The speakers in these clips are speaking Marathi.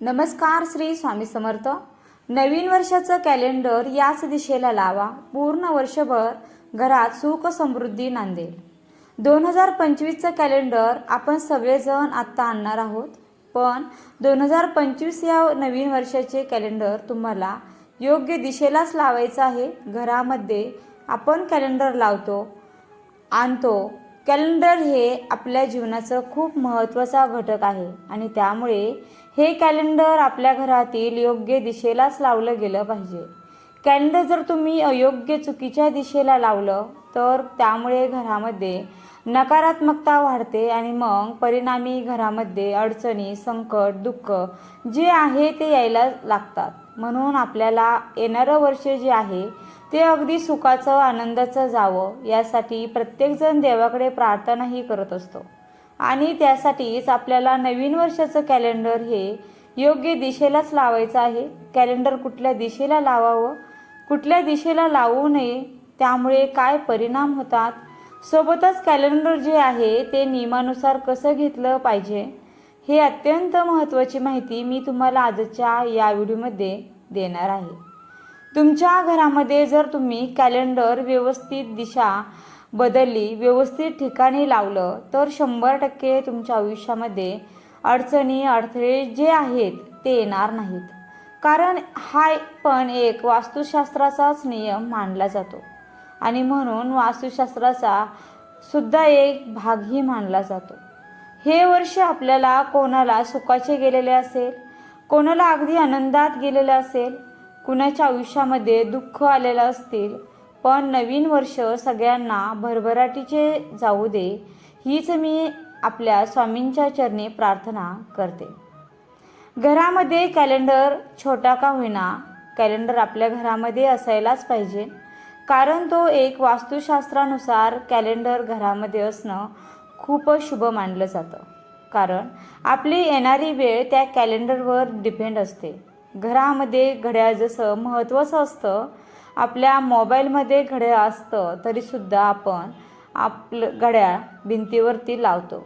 नमस्कार श्री स्वामी समर्थ. नवीन वर्षाचं कॅलेंडर याच दिशेला लावा. पूर्ण वर्षभर घरात सुख समृद्धी नांदेल दोन हजार पंचवीसचं कॅलेंडर आपण सगळेजण आत्ता आणणार आहोत. पण दोन हजार पंचवीस या नवीन वर्षाचे कॅलेंडर तुम्हाला योग्य दिशेलाच लावायचं आहे. घरामध्ये आपण कॅलेंडर लावतो आणतो. कॅलेंडर हे आपल्या जीवनाचं खूप महत्त्वाचा घटक आहे. आणि त्यामुळे हे कॅलेंडर आपल्या घरातील योग्य दिशेलाच लावलं गेलं पाहिजे. कॅलेंडर जर तुम्ही अयोग्य चुकीच्या दिशेला लावलं तर त्यामुळे घरामध्ये नकारात्मकता वाढते आणि मग परिणामी घरामध्ये अडचणी संकट दुःख जे आहे ते यायला लागतात. म्हणून आपल्याला येणारं वर्ष जे आहे ते अगदी सुखाचं आनंदाचं जावं यासाठी प्रत्येकजण देवाकडे प्रार्थनाही करत असतो. आणि त्यासाठीच आपल्याला नवीन वर्षाचं कॅलेंडर हे योग्य दिशेलाच लावायचं आहे. कॅलेंडर कुठल्या दिशेला लावावं? कुठल्या दिशेला लावू नये? त्यामुळे काय परिणाम होतात? सोबतच कॅलेंडर जे आहे ते नियमानुसार कसं घेतलं पाहिजे? हे अत्यंत महत्त्वाची माहिती मी तुम्हाला आजच्या या व्हिडिओमध्ये देणार आहे. तुमच्या घरामध्ये जर तुम्ही कॅलेंडर व्यवस्थित दिशा बदलली व्यवस्थित ठिकाणी लावलं तर शंभर टक्के तुमच्या आयुष्यामध्ये अडचणी अडथळे जे आहेत ते येणार नाहीत. कारण हा पण एक वास्तुशास्त्राचाच नियम मानला जातो. आणि म्हणून वास्तुशास्त्राचा सुद्धा एक भागही मानला जातो. हे वर्ष आपल्याला कोणाला सुखाचे गेलेले असेल? कोणाला अगदी आनंदात गेलेले असेल? कुणाच्या आयुष्यामध्ये दुःख आलेलं असतील? पण नवीन वर्ष सगळ्यांना भरभराटीचे जाऊ दे हीच मी आपल्या स्वामींच्या चरणी प्रार्थना करते. घरामध्ये कॅलेंडर छोटा का होईना कॅलेंडर आपल्या घरामध्ये असायलाच पाहिजे. कारण तो एक वास्तुशास्त्रानुसार कॅलेंडर घरामध्ये असणं खूपच शुभ मानलं जातं. कारण आपली येणारी वेळ त्या कॅलेंडरवर डिपेंड असते. घरामध्ये घड्याळ जसं महत्त्वाचं असतं आपल्या मोबाईलमध्ये घड्याळ असतं तरीसुद्धा आपण आपलं घड्याळ भिंतीवरती लावतो.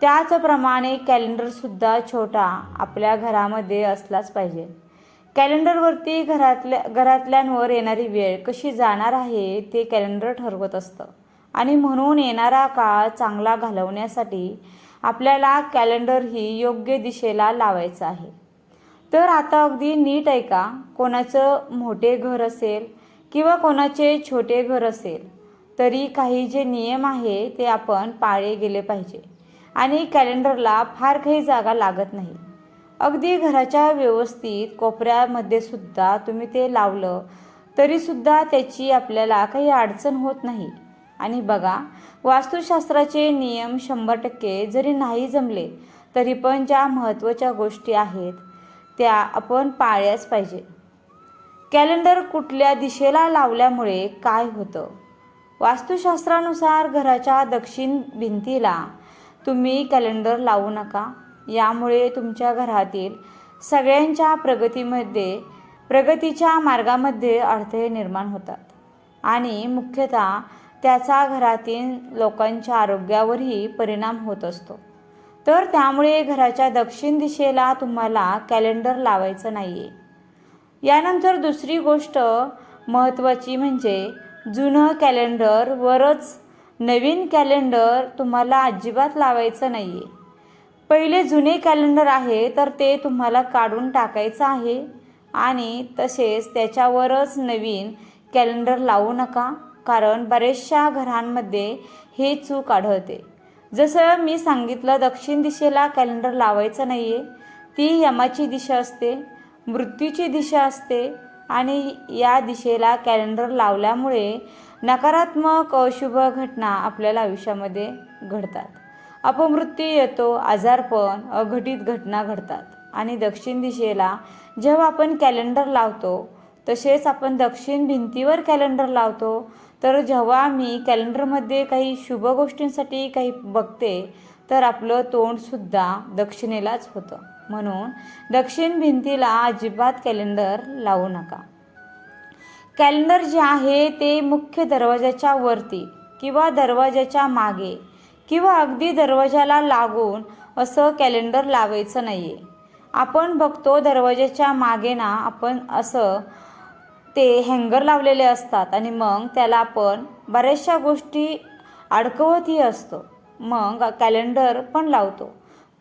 त्याचप्रमाणे कॅलेंडरसुद्धा छोटा आपल्या घरामध्ये असलाच पाहिजे. कॅलेंडरवरती घरातल्या घरातल्यांवर येणारी वेळ कशी जाणार आहे ते कॅलेंडर ठरवत असतं. आणि म्हणून येणारा काळ चांगला घालवण्यासाठी आपल्याला कॅलेंडर ही योग्य दिशेला लावायचं आहे. तर आता अगदी नीट ऐका कोणाचं मोठे घर असेल किंवा कोणाचे छोटे घर असेल तरी काही जे नियम आहे ते आपण पाळे गेले पाहिजे. आणि कॅलेंडरला फार काही जागा लागत नाही. अगदी घराच्या व्यवस्थित कोपऱ्यामध्ये सुद्धा तुम्ही ते लावलं तरीसुद्धा त्याची आपल्याला काही अडचण होत नाही. आणि बघा वास्तुशास्त्राचे नियम शंभर टक्के जरी नाही जमले तरी पण ज्या महत्त्वाच्या गोष्टी आहेत त्या आपण पाळल्याच पाहिजे. कॅलेंडर कुठल्या दिशेला लावल्यामुळे काय होतं? वास्तुशास्त्रानुसार घराच्या दक्षिण भिंतीला तुम्ही कॅलेंडर लावू नका. यामुळे तुमच्या घरातील सगळ्यांच्या प्रगतीमध्ये प्रगतीच्या मार्गामध्ये अडथळे निर्माण होतात. आणि मुख्यतः त्याचा घरातील लोकांच्या आरोग्यावरही परिणाम होत असतो. तर त्यामुळे घराच्या दक्षिण दिशेला तुम्हाला कॅलेंडर लावायचं नाही आहे यानंतर दुसरी गोष्ट महत्त्वाची म्हणजे जुनं कॅलेंडर वरच नवीन कॅलेंडर तुम्हाला अजिबात लावायचं नाही आहे पहिले जुने कॅलेंडर आहे तर ते तुम्हाला काढून टाकायचं आहे आणि तसेच त्याच्यावरच नवीन कॅलेंडर लावू नका कारण बरेचशा घरांमध्ये हे चूक आढळते. जसं मी सांगितलं दक्षिण दिशेला कॅलेंडर लावायचं नाही आहे ती यमाची दिशा असते. मृत्यूची दिशा असते आणि या दिशेला कॅलेंडर लावल्यामुळे नकारात्मक अशुभ घटना आपल्याला आयुष्यामध्ये घडतात. अपमृत्यू येतो आजारपण अघटित घटना घडतात. आणि दक्षिण दिशेला जेव्हा आपण कॅलेंडर लावतो तसेच आपण दक्षिण भिंतीवर कॅलेंडर लावतो तर जेव्हा मी कॅलेंडरमध्ये काही शुभ गोष्टींसाठी काही बघते तर आपलं तोंडसुद्धा दक्षिणेलाच होतं. म्हणून दक्षिण भिंतीला अजिबात कॅलेंडर लावू नका. कॅलेंडर जे आहे ते मुख्य दरवाजाच्या वरती किंवा दरवाजाच्या मागे किंवा अगदी दरवाजाला लागून असं कॅलेंडर लावायचं नाही आहे आपण बघतो दरवाजाच्या मागे ना आपण असं ते हँगर लावलेले असतात आणि मग त्याला आपण बऱ्याचशा गोष्टी अडकवतही असतो. मग कॅलेंडर पण लावतो.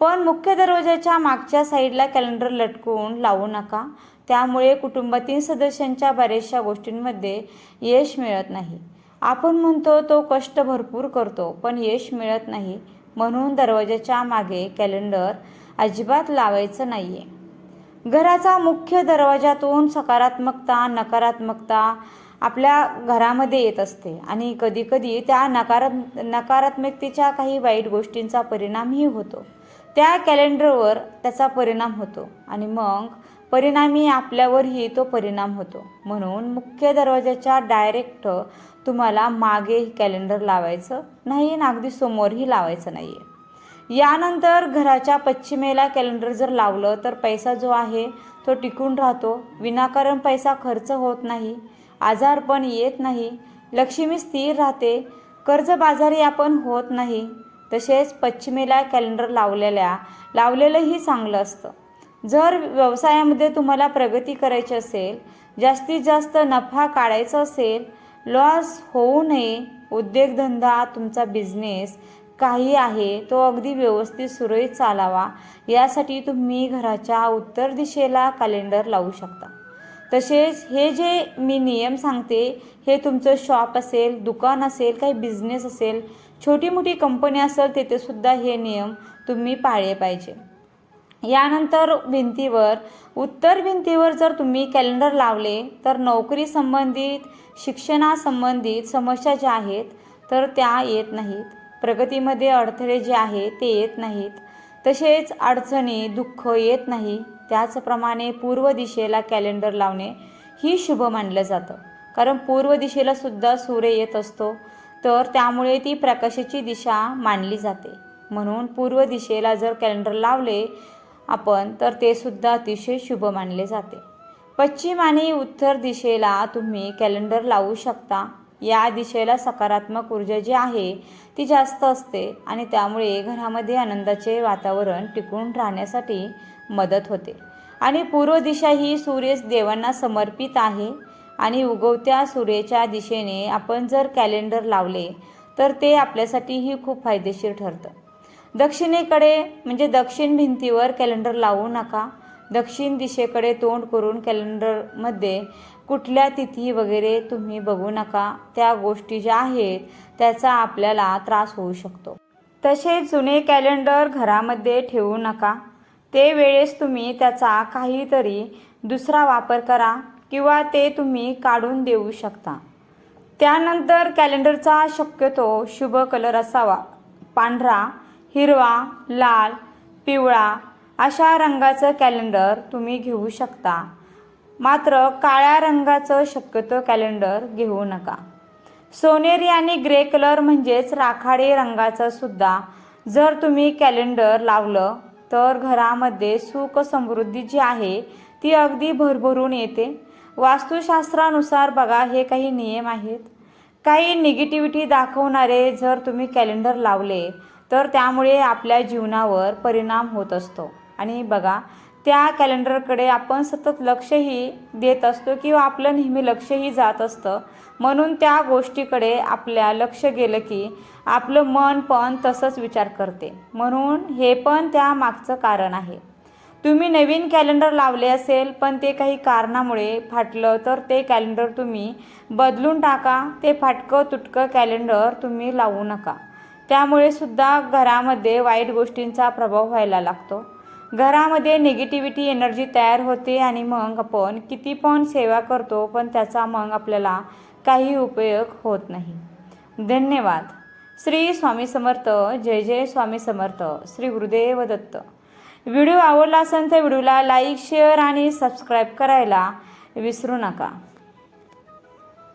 पण मुख्य दरवाजाच्या मागच्या साईडला कॅलेंडर लटकवून लावू नका. त्यामुळे कुटुंबातील सदस्यांच्या बऱ्याचशा गोष्टींमध्ये यश मिळत नाही. आपण म्हणतो तो कष्ट भरपूर करतो पण यश मिळत नाही. म्हणून दरवाजाच्या मागे कॅलेंडर अजिबात लावायचं नाही आहे घराचा मुख्य दरवाजातून सकारात्मकता नकारात्मकता आपल्या घरामध्ये येत असते. आणि कधीकधी त्या नकारात् नकारात्मकतेच्या काही वाईट गोष्टींचा परिणामही होतो. त्या कॅलेंडरवर त्याचा परिणाम होतो. आणि मग परिणामी आपल्यावरही तो परिणाम होतो. म्हणून मुख्य दरवाजाच्या डायरेक्ट तुम्हाला मागे कॅलेंडर लावायचं नाही आणि अगदी समोरही लावायचं नाही आहे यानंतर घराच्या पश्चिमेला कॅलेंडर जर लावलं तर पैसा जो आहे तो टिकून राहतो. विनाकारण पैसा खर्च होत नाही. आजार पण येत नाही. लक्ष्मी स्थिर राहते. कर्जबाजारी आपण होत नाही. तसेच पश्चिमेला कॅलेंडर लावलेल्या लावलेलंही चांगलं असतं. जर व्यवसायामध्ये तुम्हाला प्रगती करायची असेल जास्तीत जास्त नफा काढायचा असेल लॉस होऊ नये. उद्योगधंदा तुमचा बिझनेस काही आहे तो अगदी व्यवस्थित सुरळीत चालावा. यासाठी तुम्ही घराच्या उत्तर दिशेला कॅलेंडर लावू शकता. तसेच हे जे मी नियम सांगते हे तुमचं शॉप असेल दुकान असेल काही बिझनेस असेल छोटी मोठी कंपनी असेल तिथेसुद्धा हे नियम तुम्ही पाळले पाहिजे. यानंतर भिंतीवर उत्तर भिंतीवर जर तुम्ही कॅलेंडर लावले तर नोकरी संबंधित शिक्षणासंबंधित समस्या ज्या आहेत तर त्या येत नाहीत. प्रगतीमध्ये अडथळे जे आहे ते येत नाहीत. तसेच अडचणी दुःख येत नाही. त्याचप्रमाणे पूर्व दिशेला कॅलेंडर लावणे ही शुभ मानलं जातं. कारण पूर्व दिशेला सुद्धा सूर्य येत असतो तर त्यामुळे ती प्रकाशाची दिशा मानली जाते. म्हणून पूर्व दिशेला जर कॅलेंडर लावले आपण तर ते सुद्धा अतिशय शुभ मानले जाते. पश्चिम आणि उत्तर दिशेला तुम्ही कॅलेंडर लावू शकता. या दिशेला सकारात्मक ऊर्जा जी आहे ती जास्त असते आणि त्यामुळे घरामध्ये आनंदाचे वातावरण टिकून राहण्यासाठी मदत होते. आणि पूर्व दिशा ही सूर्य देवांना समर्पित आहे आणि उगवत्या सूर्याच्या दिशेने आपण जर कॅलेंडर लावले तर ते आपल्यासाठीही खूप फायदेशीर ठरतं. दक्षिणेकडे म्हणजे दक्षिण भिंतीवर कॅलेंडर लावू नका. दक्षिण दिशेकडे तोंड करून कॅलेंडरमध्ये कुठल्या तिथी वगैरे तुम्ही बघू नका. त्या गोष्टी ज्या आहेत त्याचा आपल्याला त्रास होऊ शकतो. तसेच जुने कॅलेंडर घरामध्ये ठेवू नका. ते वेळेस तुम्ही त्याचा काहीतरी दुसरा वापर करा किंवा ते तुम्ही काढून देऊ शकता. त्यानंतर कॅलेंडरचा शक्यतो शुभ कलर असावा. पांढरा हिरवा लाल पिवळा अशा रंगाचं कॅलेंडर तुम्ही घेऊ शकता. मात्र काळ्या रंगाचं शक्यतो कॅलेंडर घेऊ नका. सोनेरी आणि ग्रे कलर म्हणजेच राखाडी रंगाचं सुद्धा. जर तुम्ही कॅलेंडर लावलं तर घरामध्ये सुख समृद्धी जी आहे ती अगदी भरभरून येते. वास्तुशास्त्रानुसार बघा हे काही नियम आहेत. काही निगेटिव्हिटी दाखवणारे जर तुम्ही कॅलेंडर लावले तर त्यामुळे आपल्या जीवनावर परिणाम होत असतो. आणि बघा त्या कॅलेंडरकडे आपण सतत लक्षही देत असतो किंवा आपलं नेहमी लक्षही जात असतं. म्हणून त्या गोष्टीकडे आपल्या लक्ष गेलं की आपलं मन पण तसंच विचार करते. म्हणून हे पण त्या मागचं कारण आहे. तुम्ही नवीन कॅलेंडर लावले असेल पण ते काही कारणामुळे फाटलं तर ते कॅलेंडर तुम्ही बदलून टाका. ते फाटकं तुटकं कॅलेंडर तुम्ही लावू नका. त्यामुळे सुद्धा घरामध्ये वाईट गोष्टींचा प्रभाव व्हायला लागतो. घरामध्ये निगेटिव्हिटी एनर्जी तयार होते आणि मग आपण किती पण सेवा करतो पण त्याचा मग आपल्याला काही उपयोग होत नाही. धन्यवाद. श्री स्वामी समर्थ. जय जय स्वामी समर्थ. श्री गुरुदेव दत्त. व्हिडिओ आवडला असेल तर व्हिडिओला लाईक शेअर आणि सबस्क्राईब करायला विसरू नका.